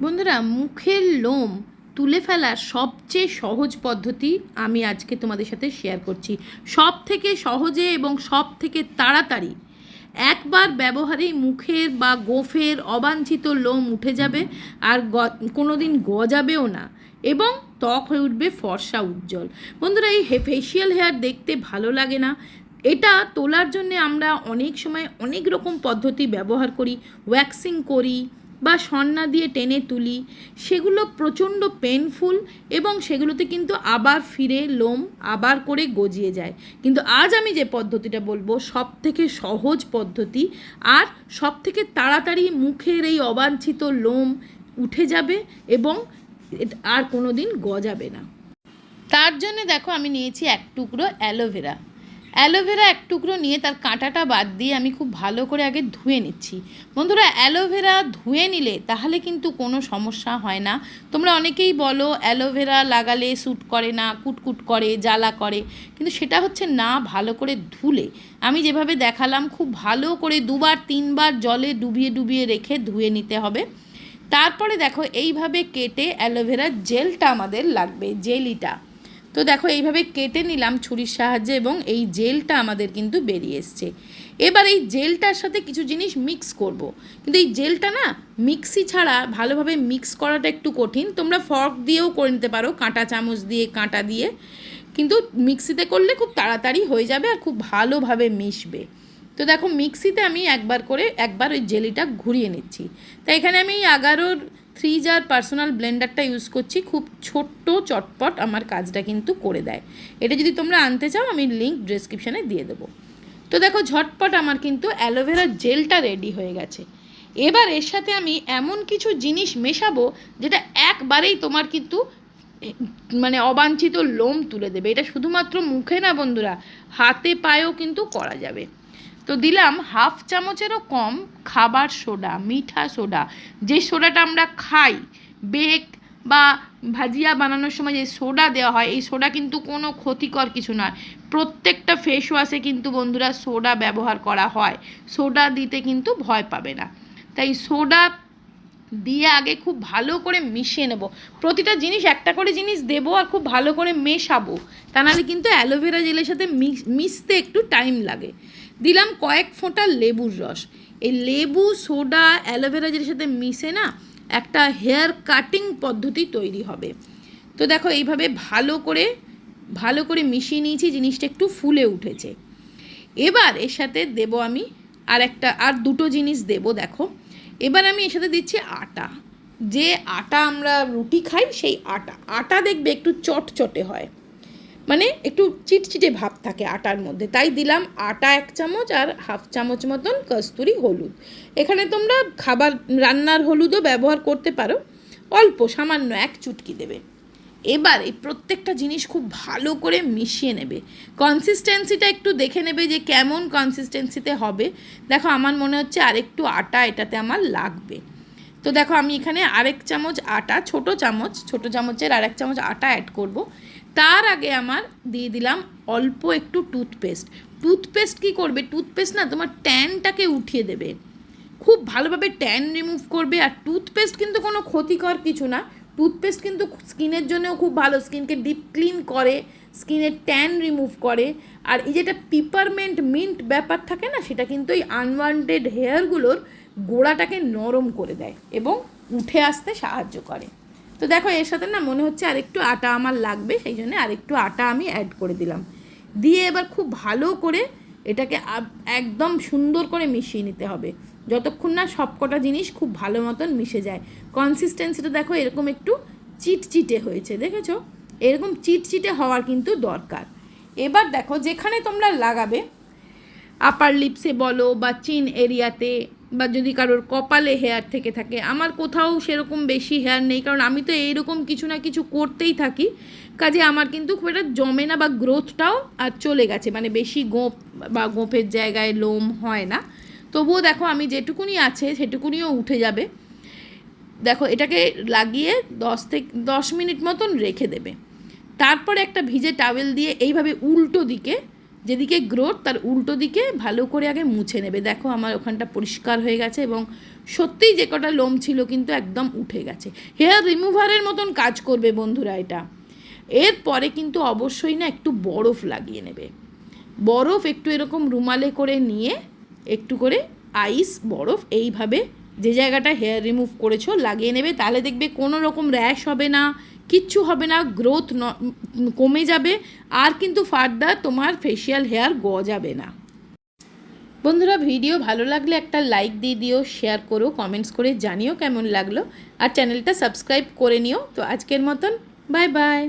বন্ধুরা, মুখের লোম তুলে ফেলার সবচেয়ে সহজ পদ্ধতি আমি আজকে তোমাদের সাথে শেয়ার করছি। সব থেকে সহজে এবং সব থেকে তাড়াতাড়ি। একবার ব্যবহারেই মুখের বা গোফের অবাঞ্ছিত লোম উঠে যাবে আর কোনো দিন গজাবেও না এবং ত্বক হয়ে উঠবে ফর্সা উজ্জ্বল। বন্ধুরা, এই ফেসিয়াল হেয়ার দেখতে ভালো লাগে না। এটা তোলার জন্যে আমরা অনেক সময় অনেক রকম পদ্ধতি ব্যবহার করি ওয়্যাক্সিং করি বা সন্না দিয়ে টেনে তুলি, সেগুলো প্রচণ্ড পেনফুল এবং সেগুলোতে কিন্তু আবার ফিরে লোম আবার করে গজিয়ে যায়। কিন্তু আজ আমি যে পদ্ধতিটা বলব সব থেকে সহজ পদ্ধতি আর সব থেকে তাড়াতাড়ি মুখের এই অবাঞ্ছিত লোম উঠে যাবে এবং আর কোনো দিন গজাবে না। তার জন্য দেখো আমি নিয়েছি এক টুকরো অ্যালোভেরা অ্যালোভেরা এক টুকরো নিয়ে তার কাঁটাটা বাদ দিয়ে আমি খুব ভালো করে আগে ধুয়ে নিচ্ছি। বন্ধুরা, অ্যালোভেরা ধুয়ে নিলে তাহলে কিন্তু কোনো সমস্যা হয় না। তোমরা অনেকেই বলো, অ্যালোভেরা লাগালে স্যুট করে না, কুটকুট করে, জ্বালা করে। কিন্তু সেটা হচ্ছে না, ভালো করে ধুলে। আমি যেভাবে দেখালাম, খুব ভালো করে দুবার, তিনবার জলে ডুবিয়ে ডুবিয়ে রেখে ধুয়ে নিতে হবে। তারপরে দেখো, এইভাবে কেটে অ্যালোভেরার জেলটা আমাদের লাগবে, জেলিটা। তো দেখো, এইভাবে কেটে নিলাম ছুরির সাহায্যে এবং এই জেলটা আমাদের কিন্তু বেরিয়ে এসছে। এবার এই জেলটার সাথে কিছু জিনিস মিক্স করব। কিন্তু এই জেলটা না মিক্সি ছাড়া ভালোভাবে মিক্স করাটা একটু কঠিন। তোমরা ফর্ক দিয়েও করে নিতে পারো, কাঁটা চামচ দিয়ে, কাঁটা দিয়ে। কিন্তু মিক্সিতে করলে খুব তাড়াতাড়ি হয়ে যাবে আর খুব ভালোভাবে মিশবে। তো দেখো মিক্সিতে আমি একবার করে, একবার ওই জেলিটা ঘুরিয়ে নিচ্ছি। তাই এখানে আমি এই এগারোর থ্রি জার পার্সোনাল ব্লেন্ডারটা ইউজ করছি, খুব ছোট্ট, চটপট আমার কাজটা কিন্তু করে দেয়। এটা যদি তোমরা আনতে চাও, আমি লিঙ্ক ডেসক্রিপশানে দিয়ে দেবো। তো দেখো, ঝটপট আমার কিন্তু অ্যালোভেরা জেলটা রেডি হয়ে গেছে। এবার এর সাথে আমি এমন কিছু জিনিস মেশাবো, যেটা একবারেই তোমার কিন্তু মানে অবাঞ্ছিত লোম তুলে দেবে। এটা শুধুমাত্র মুখে না বন্ধুরা, হাতে পায়েও কিন্তু করা যাবে। তো দিলাম হাফ চামচেরও কম খাবার সোডা, মিঠা সোডা। যে সোডাটা আমরা খাই বেক বা ভাজিয়া বানানোর সময় যে সোডা দেওয়া হয়, এই সোডা কিন্তু কোনো ক্ষতিকর কিছু নয়। প্রত্যেকটা ফেস ওয়াশে কিন্তু বন্ধুরা সোডা ব্যবহার করা হয়। সোডা দিতে কিন্তু ভয় পাবে না। তাই সোডা দিয়ে আগে খুব ভালো করে মিশিয়ে নেব। প্রতিটা জিনিস, একটা করে জিনিস দেবো আর খুব ভালো করে মেশাবো। তা নাহলে কিন্তু অ্যালোভেরা জেলের সাথে মিশ- মিশতে একটু টাইম লাগে। দিলাম কয়েক ফোঁটা লেবুর রস। এই লেবু, সোডা, অ্যালোভেরা জেলের সাথে মিশে না একটা হেয়ার কাটিং পদ্ধতি তৈরি হবে। তো দেখো, এইভাবে ভালো করে ভালো করে মিশিয়ে নিয়েছি, জিনিসটা একটু ফুলে উঠেছে। এবার এর সাথে দেব আমি আর একটা, আর দুটো জিনিস দেব, দেখো। এবার আমি এর সাথে দিচ্ছি আটা। যে আটা আমরা রুটি খাই, সেই আটা। আটা দেখবে একটু চটচটে হয়। মানে একটু চিটচিটে ভাব থাকে আটার মধ্যে। তাই দিলাম আটা এক চামচ আর হাফ চামচ মতন কস্তুরি হলুদ। এখানে তোমরা খাবার, রান্নার হলুদও ব্যবহার করতে পারো। অল্প, সামান্য এক চুটকি দেবে। এবার এই প্রত্যেকটা জিনিস খুব ভালো করে মিশিয়ে নেবে। কনসিস্টেন্সিটা একটু দেখে নেবে যে কেমন কনসিস্টেন্সিতে হবে। দেখো, আমার মনে হচ্ছে আরেকটু আটা এটাতে আমার লাগবে। তো দেখো, আমি এখানে আরেক চামচ আটা, ছোট চামচ, ছোট চামচের আরেক চামচ আটা অ্যাড করব। তার আগে আমার দিয়ে দিলাম অল্প একটু টুথপেস্ট টুথপেস্ট কী করবে? টুথপেস্ট না তোমার ট্যানটাকে উঠিয়ে দেবে। খুব ভালোভাবে ট্যান রিমুভ করবে আর টুথপেস্ট কিন্তু কোনো ক্ষতিকর কিছু না। টুথপেস্ট কিন্তু স্কিনের জন্যও খুব ভালো, স্কিনকে ডিপ ক্লিন করে, স্কিনের ট্যান রিমুভ করে। আর এই যেটা পিপারমেন্ট মিন্ট ব্যাপার থাকে না, সেটা কিন্তু এই আনওয়ান্টেড হেয়ারগুলোর গোড়াটাকে নরম করে দেয় এবং উঠে আসতে সাহায্য করে। তো দেখো, এর সাথে না মনে হচ্ছে আরেকটু আটা আমার লাগবে, সেই জন্য আরেকটু আটা আমি অ্যাড করে দিলাম। দিয়ে এবার খুব ভালো করে এটাকে একদম সুন্দর করে মিশিয়ে নিতে হবে। যতক্ষণ না সবকটা জিনিস খুব ভালো মতন মিশে যায়। কনসিস্টেন্সিটা দেখো, এরকম একটু চিটচিটে হয়েছে, দেখেছ? এরকম চিটচিটে হওয়ার কিন্তু দরকার। এবার দেখো, যেখানে তোমরা লাগাবে আপার লিপসে বলো বা চিন এরিয়াতে বা যদি কারোর কপালে হেয়ার থেকে থাকে, আমার কোথাও সেরকম বেশি হেয়ার নেই, কারণ আমি তো এইরকম কিছু না কিছু করতেই থাকি। কাজে আমার কিন্তু খুব একটা জমে না বা গ্রোথটাও আর চলে গেছে মানে বেশি গোপ বা গোপের জায়গায় লোম হয় না। তবুও দেখো আমি যেটুকুনি আছে সেটুকুনিও উঠে যাবে। দেখো এটাকে লাগিয়ে দশ থেকে, দশ মিনিট মতন রেখে দেবে। তারপরে একটা ভিজে টাওয়েল দিয়ে এইভাবে উল্টো দিকে যেদিকে গ্রোথ তার উল্টো দিকে ভালো করে আগে মুছে নেবে। দেখো আমার ওখানটা পরিষ্কার হয়ে গেছে এবং সত্যিই যে কটা লোম ছিল কিন্তু একদম উঠে গেছে। হেয়ার রিমুভারের মতন কাজ করবে বন্ধুরা এটা। এরপরে কিন্তু অবশ্যই না একটু বরফ লাগিয়ে নেবে। বরফ একটু এরকম রুমালে করে নিয়ে একটু করে আইস বরফ এইভাবে যে জায়গাটা হেয়ার রিমুভ করেছ লাগিয়ে নেবে, তাহলে দেখবে কোনো রকম র্যাশ হবে না। কিচ্ছু হবে না গ্রোথ কমে যাবে, আর কিন্তু ফার্দার তোমার ফেসিয়াল হেয়ার গজাবে না। বন্ধুরা ভিডিও ভালো লাগলে একটা লাইক দিয়ে দিও শেয়ার করো কমেন্টস করে জানিও কেমন লাগল, আর চ্যানেলটা সাবস্ক্রাইব করে নিও। তো আজকের মতন বাই বাই